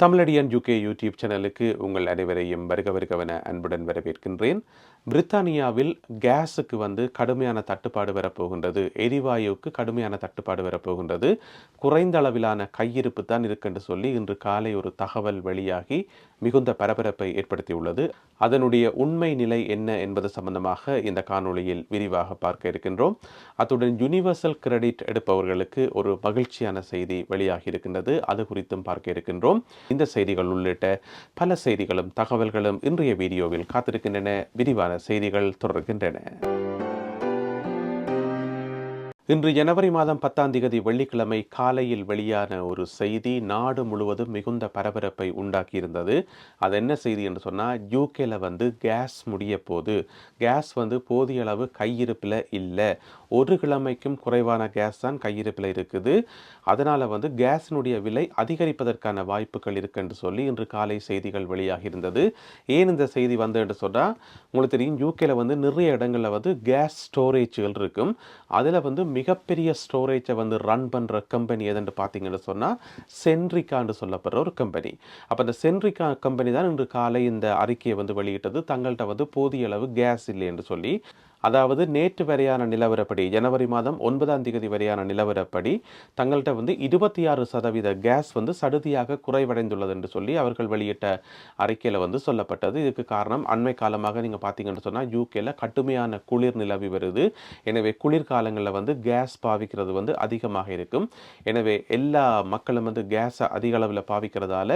Tamizhadiyan UK YouTube சேனலுக்கு உங்கள் அனைவரையும் வருக வருகவன அன்புடன் வரவேற்கின்றேன். பிரித்தானியாவில் கேஸுக்கு வந்து கடுமையான தட்டுப்பாடு வரப்போகின்றது. எரிவாயுவுக்கு கடுமையான தட்டுப்பாடு வரப்போகின்றது. குறைந்த அளவிலான கையிருப்பு தான் இருக்குன்னு சொல்லி இன்று காலை ஒரு தகவல் வெளியாகி மிகுந்த பரபரப்பை ஏற்படுத்தியுள்ளது. அதனுடைய உண்மை நிலை என்ன என்பது சம்பந்தமாக இந்த காணொளியில் விரிவாக பார்க்க இருக்கின்றோம். அத்துடன் யுனிவர்சல் கிரெடிட் எடுப்பவர்களுக்கு ஒரு மகிழ்ச்சியான செய்தி வெளியாகி இருக்கின்றது. அது குறித்தும் பார்க்க இருக்கின்றோம். இந்த செய்திகள் உள்ளிட்ட பல செய்திகளும் தகவல்களும் இன்றைய வீடியோவில் காத்திருக்கின்றன. விரிவான செய்திகள் தொடர்கின்றன. இன்று ஜனவரி மாதம் பத்தாம் தேதி வெள்ளிக்கிழமை காலையில் வெளியான ஒரு செய்தி நாடு முழுவதும் மிகுந்த பரபரப்பை உண்டாக்கியிருந்தது. அது என்ன செய்தி என்று சொன்னால் யூகேல வந்து கேஸ் முடிய போது கேஸ் வந்து போதிய அளவு கையிருப்பில் இல்லை. ஒரு கிழமைக்கும் குறைவான கேஸ் தான் கையிருப்பில் இருக்குது. அதனால் வந்து கேஸினுடைய விலை அதிகரிப்பதற்கான வாய்ப்புகள் இருக்குன்னு சொல்லி இன்று காலை செய்திகள் வெளியாகி இருந்தது ஏன் இந்த செய்தி வந்து என்று சொன்னால் உங்களுக்கு தெரியும் யூகேல வந்து நிறைய இடங்களில் வந்து கேஸ் ஸ்டோரேஜ்கள் இருக்கும். அதில் வந்து மிகப்பெரிய ஸ்டோரேஜை வந்து ரன் பண்ணுற கம்பெனி எதுன்னு பார்த்தீங்கன்னு சொன்னால் சென்ட்ரிகான்னு சொல்லப்படுற ஒரு கம்பெனி அப்போ அந்த சென்ட்ரிகா கம்பெனி தான் இன்று காலை இந்த அறிக்கையை வந்து வெளியிட்டது. தங்கள்கிட்ட வந்து போதிய அளவு கேஸ் இல்லை என்று சொல்லி அதாவது நேற்று வரையான நிலவரப்படி ஜனவரி மாதம் ஒன்பதாம் தேதி வரையான நிலவரப்படி தங்கள்கிட்ட வந்து இருபத்தி ஆறு சதவீத கேஸ் வந்து சடுதியாக குறைவடைந்துள்ளது என்று சொல்லி அவர்கள் வெளியிட்ட அறிக்கையில் வந்து சொல்லப்பட்டது. இதுக்கு காரணம் அண்மை காலமாக நீங்கள் பார்த்தீங்கன்னு சொன்னால் யூகேல கடுமையான குளிர் நிலவி வருது. எனவே குளிர்காலங்களில் வந்து கேஸ் பாவிக்கிறது வந்து அதிகமாக இருக்கும். எனவே எல்லா மக்களும் வந்து கேஸை அதிக அளவில் பாவிக்கிறதால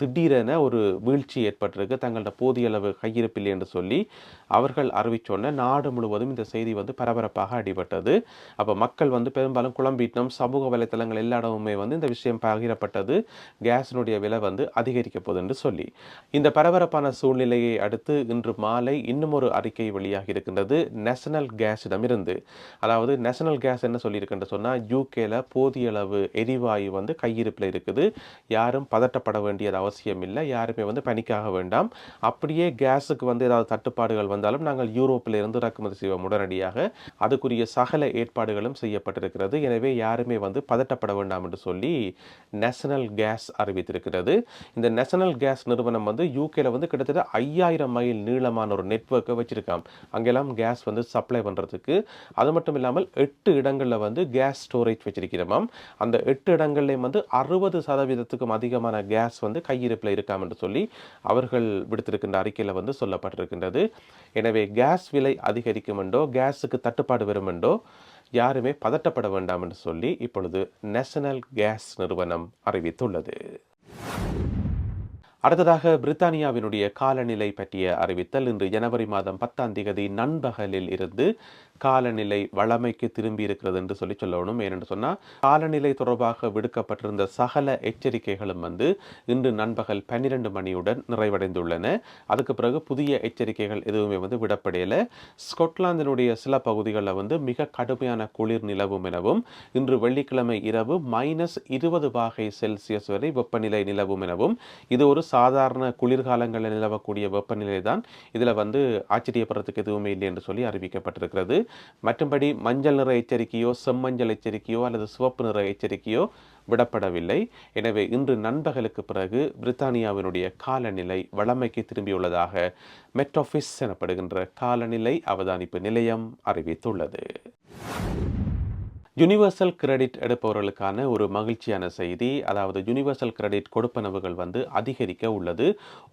திடீரென ஒரு வீழ்ச்சி ஏற்பட்டிருக்கு. தங்கள்கிட்ட போதிய அளவு கையிருப்பில்லை என்று சொல்லி அவர்கள் அறிவிச்சோன்ன நாடு முழுவதும் இந்த செய்தி வந்து பரபரப்பாக அடிபட்டது. அப்போ மக்கள் வந்து பெரும்பாலும் குழம்பிட்டோம் சமூக வலைத்தளங்கள் எல்லா இடமுமே வந்து இந்த விஷயம் பகிரப்பட்டது. கேஸினுடைய விலை வந்து அதிகரிக்க போகுது என்று சொல்லி. இந்த பரபரப்பான சூழ்நிலையை அடுத்து இன்று மாலை இன்னும் ஒரு அறிக்கை வெளியாகி இருக்கின்றது. நேஷனல் கேஸிடமிருந்து அதாவது நேஷனல் கேஸ் என்ன சொல்லியிருக்குன்னு சொன்னால் யூகேல போதிய அளவு எரிவாயு வந்து கையிருப்பில் இருக்குது. யாரும் பதட்டப்பட வேண்டியது அவசியம் இல்லை. யாருமே வந்து பனிக்காக வேண்டாம். அப்படியே கேஸுக்கு வந்து ஏதாவது தட்டுப்பாடுகள் வந்தாலும் நாங்கள் யூரோப்பில் இருந்து இறக்குமதி சிவம் உடனடியாக. அதுக்குரிய சகல ஏற்பாடுகளும் செய்யப்பட்டிருக்கிறது. எனவே யாருமே வந்து பதட்டப்பட வேண்டாம் என்று சொல்லி நேஷனல் கேஸ் அறிவித்திருக்கிறது. இந்த நேஷனல் கேஸ் நிறுவனம் வந்து யூகேல வந்து கிட்டத்தட்ட ஐயாயிரம் மைல் நீளமான ஒரு நெட்ஒர்க்கை வச்சிருக்காம். அங்கெல்லாம் கேஸ் வந்து சப்ளை பண்ணுறதுக்கு அது மட்டும் இல்லாமல் எட்டு இடங்களில் வந்து கேஸ் ஸ்டோரேஜ் வச்சிருக்கிறோமாம் அந்த எட்டு இடங்கள்லேயும் வந்து அறுபது சதவீதத்துக்கும் அதிகமான கேஸ் வந்து கையிருப்பில் இருக்காம் என்று சொல்லி அவர்கள் விடுத்திருக்கின்ற அறிக்கையில் வந்து சொல்லப்பட்டிருக்கின்றது. எனவே கேஸ் விலை அதிகரிக்க என்றோ கேஸுக்கு தட்டுப்பாடு வருமெண்டோ யாருமே பதட்டப்பட வேண்டாம் என்று சொல்லி இப்பொழுது நேஷனல் கேஸ் நிறுவனம் அறிவித்துள்ளது. அடுத்ததாக பிரித்தானியாவினுடைய காலநிலை பற்றிய அறிவித்தல் இன்று ஜனவரி மாதம் பத்தாம் தேதி நண்பகலில் இருந்து காலநிலை வளமைக்கு திரும்பி இருக்கிறது என்று சொல்லி சொல்லணும். ஏனென்று சொன்னால் காலநிலை தொடர்பாக விடுக்கப்பட்டிருந்த சகல எச்சரிக்கைகளும் வந்து இன்று நண்பகல் பன்னிரண்டு மணியுடன் நிறைவடைந்துள்ளன. அதுக்கு பிறகு புதிய எச்சரிக்கைகள் எதுவுமே வந்து விடப்படையலை. ஸ்கொட்லாந்தினுடைய சில பகுதிகளில் வந்து மிக கடுமையான குளிர் நிலவும் எனவும் இன்று வெள்ளிக்கிழமை இரவு மைனஸ் இருபது பாகை செல்சியஸ் வரை வெப்பநிலை நிலவும் எனவும் இது ஒரு சாதாரண குளிர்காலங்களில் நிலவக்கூடிய வெப்பநிலை தான் இதில் வந்து ஆச்சரியப்படுறதுக்கு எதுவுமே இல்லை என்று சொல்லி அறிவிக்கப்பட்டிருக்கிறது. மற்றும்படி மஞ்சள் நிற எச்சரிக்கையோ செம்மஞ்சள் எச்சரிக்கையோ அல்லது சிவப்பு நிற எச்சரிக்கையோ விடப்படவில்லை. எனவே இன்று நண்பகலுக்கு பிறகு பிரித்தானியாவினுடைய காலநிலை வளமைக்கு திரும்பியுள்ளதாக மெட்ரோஃபிஸ் எனப்படுகின்ற காலநிலை அவதானிப்பு நிலையம் அறிவித்துள்ளது. யுனிவர்சல் கிரெடிட் எடுப்பவர்களுக்கான ஒரு மகிழ்ச்சியான செய்தி அதாவது யுனிவர்சல் கிரெடிட் கொடுப்பனவுகள் வந்து அதிகரிக்க உள்ளது.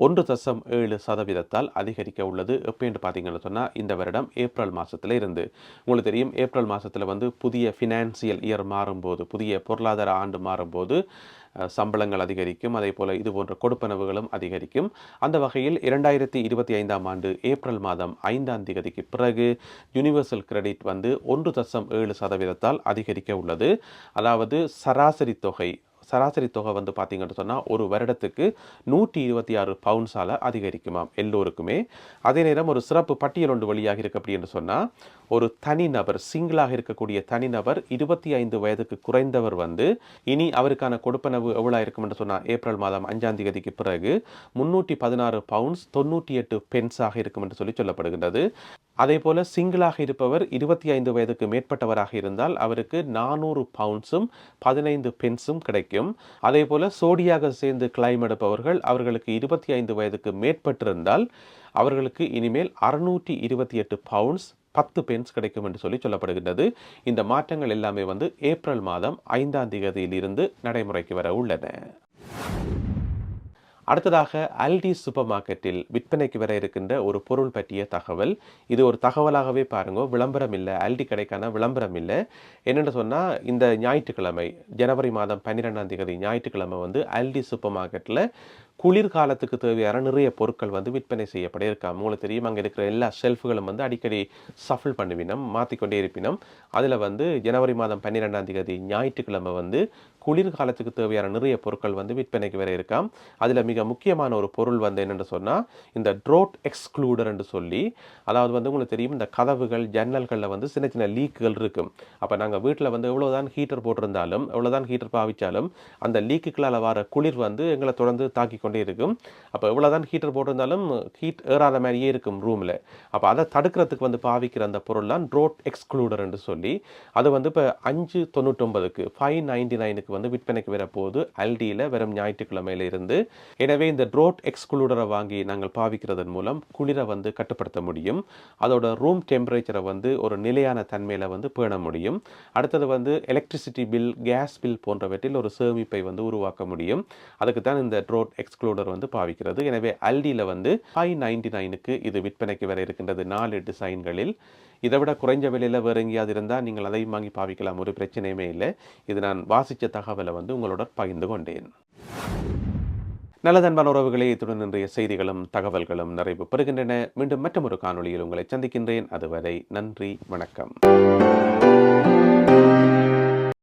ஒன்று தசம் ஏழு சதவீதத்தால் அதிகரிக்க உள்ளது. எப்போன்னு பார்த்தீங்கன்னு சொன்னால் இந்த வருடம் ஏப்ரல் மாதத்தில் இருந்து. உங்களுக்கு தெரியும் ஏப்ரல் மாதத்தில் வந்து புதிய ஃபினான்சியல் இயர் மாறும்போது புதிய பொருளாதார ஆண்டு மாறும்போது சம்பளங்கள் அதிகரிக்கும். அதே போல் இது போன்ற கொடுப்பனவுகளும் அதிகரிக்கும். அந்த வகையில் இரண்டாயிரத்தி இருபத்தி ஐந்தாம் ஆண்டு ஏப்ரல் மாதம் ஐந்தாம் தேதிக்கு பிறகு யூனிவர்சல் கிரெடிட் வந்து ஒன்று தசம் ஏழு சதவீதத்தால் அதிகரிக்க உள்ளது. அதாவது சராசரி தொகை சராசரி தொகை வந்து பார்த்தீங்கன்னு சொன்னால் ஒரு வருடத்துக்கு நூற்றி இருபத்தி ஆறு பவுன்ஸால் அதிகரிக்குமாம் எல்லோருக்குமே. அதே நேரம் ஒரு சிறப்பு பட்டியல் ஒன்று வழியாக இருக்கு அப்படின்னு சொன்னால் ஒரு தனிநபர் சிங்கிளாக இருக்கக்கூடிய தனிநபர் இருபத்தி ஐந்து வயதுக்கு குறைந்தவர் வந்து இனி அவருக்கான கொடுப்பனவு எவ்வளோ இருக்கும் என்று சொன்னால் ஏப்ரல் மாதம் அஞ்சாம் தேதிக்கு பிறகு முன்னூற்றி பதினாறு பவுண்ட்ஸ் தொண்ணூற்றி எட்டு பென்ஸாக இருக்கும் என்று சொல்லி சொல்லப்படுகின்றது. அதே போல சிங்கிளாக இருப்பவர் இருபத்தி ஐந்து வயதுக்கு மேற்பட்டவராக இருந்தால் அவருக்கு நானூறு பவுண்ட்ஸும் பதினைந்து பென்ஸும் கிடைக்கும். அதே போல சோடியாக சேர்ந்து கிளைம் எடுப்பவர்கள் அவர்களுக்கு இருபத்தி ஐந்து வயதுக்கு மேற்பட்டிருந்தால் அவர்களுக்கு இனிமேல் அறுநூற்றி இருபத்தி எட்டு பவுண்ட்ஸ் பத்து பென்ஸ் கிடைக்கும் என்று சொல்லி சொல்லப்படுகின்றது. இந்த மாற்றங்கள் எல்லாமே வந்து ஏப்ரல் மாதம் ஐந்தாம் தேதியிலிருந்து நடைமுறைக்கு வர உள்ளன. அடுத்ததாக அல்டி சூப்பர் மார்க்கெட்டில் விற்பனைக்கு வர இருக்கின்ற ஒரு பொருள் பற்றிய தகவல். இது ஒரு தகவலாகவே பாருங்க. விளம்பரம் இல்லை. அல்டி கடைக்கான விளம்பரம் இல்லை. என்னென்னு சொன்னால் இந்த ஞாயிற்றுக்கிழமை ஜனவரி மாதம் பன்னிரெண்டாம் தேதி ஞாயிற்றுக்கிழமை வந்து அல்டி சூப்பர் மார்க்கெட்டில் குளிர்காலத்துக்கு தேவையான நிறைய பொருட்கள் வந்து விற்பனை செய்யப்பட இருக்கா. உங்களுக்கு தெரியும் அங்கே இருக்கிற எல்லா ஷெல்ஃபுகளும் வந்து அடிக்கடி சஃபில் பண்ணுவினம் மாற்றிக்கொண்டே இருப்பினும். அதில் வந்து ஜனவரி மாதம் பன்னிரெண்டாம் தேதி ஞாயிற்றுக்கிழமை வந்து குளிர்காலத்துக்கு தேவையான நிறைய பொருட்கள் வந்து விற்பனைக்கு வர இருக்காம். அதில் மிக முக்கியமான ஒரு பொருள் வந்து என்னென்னு சொன்னால் இந்த ட்ரோட் எக்ஸ்க்ளூடர் என்று சொல்லி அதாவது வந்து உங்களுக்கு தெரியும் இந்த கதவுகள் ஜன்னல்களில் வந்து சின்ன சின்ன லீக்குகள் இருக்கும். அப்போ நாங்கள் வீட்டில் வந்து எவ்வளோதான் ஹீட்டர் போட்டிருந்தாலும் எவ்வளோதான் ஹீட்டர் பாவிச்சாலும் அந்த லீக்குகளால் வர குளிர் வந்து எங்களை தொடர்ந்து தாக்கி கொண்டே இருக்கும். அப்போ எவ்வளோதான் ஹீட்டர் போட்டிருந்தாலும் ஹீட் ஏறாத மாதிரியே இருக்கும் ரூமில் அப்போ அதை தடுக்கிறதுக்கு வந்து பாவிக்கிற அந்த பொருள் தான் ட்ரோட் எக்ஸ்க்ளூடர் என்று சொல்லி அது வந்து இப்போ அஞ்சு தொண்ணூற்றொம்பதுக்கு ஃபைவ் நைன்டி நைனுக்கு வந்து விற்பனைக்கு வரப்போகுது. அல்டியில் வெறும் ஞாயிற்றுக்கிழமையில் இருந்து. எனவே இந்த ட்ரோட் எக்ஸ்க்ளூடரை வாங்கி நாங்கள் பாவிக்கிறதன் மூலம் குளிரை வந்து கட்டுப்படுத்த முடியும். அதோட ரூம் டெம்பரேச்சரை வந்து ஒரு நிலையான தன்மையில் வந்து பேண முடியும். அடுத்தது வந்து எலக்ட்ரிசிட்டி பில் கேஸ் பில் போன்றவற்றில் ஒரு சேமிப்பை வந்து உருவாக்க முடியும். அதுக்கு தான் இந்த ட்ரோட் எக்ஸ்க்ளூடர் வந்து பாவிக்கிறது. எனவே அல்டியில் வந்து ஃபைவ் நைன்டி நைனுக்கு இது விற்பனைக்கு வர இருக்கின்றது. நாலு டிசைன்களில் இதை விட குறைஞ்ச விலையில் வேறு எங்கேயாவது இருந்தால் நீங்கள் அதையும் வாங்கி பாவிக்கலாம். ஒரு பிரச்சனையுமே இல்லை. இது நான் வாசித்த தகவலை வந்து உங்களோட பகிர்ந்து கொண்டேன். நல்லதன்பான உறவுகளே இத்துடன் இன்றைய செய்திகளும் தகவல்களும் நிறைவு பெறுகின்றன. மீண்டும் மற்றொரு காணொளியில் உங்களை சந்திக்கின்றேன். அதுவரை நன்றி வணக்கம்.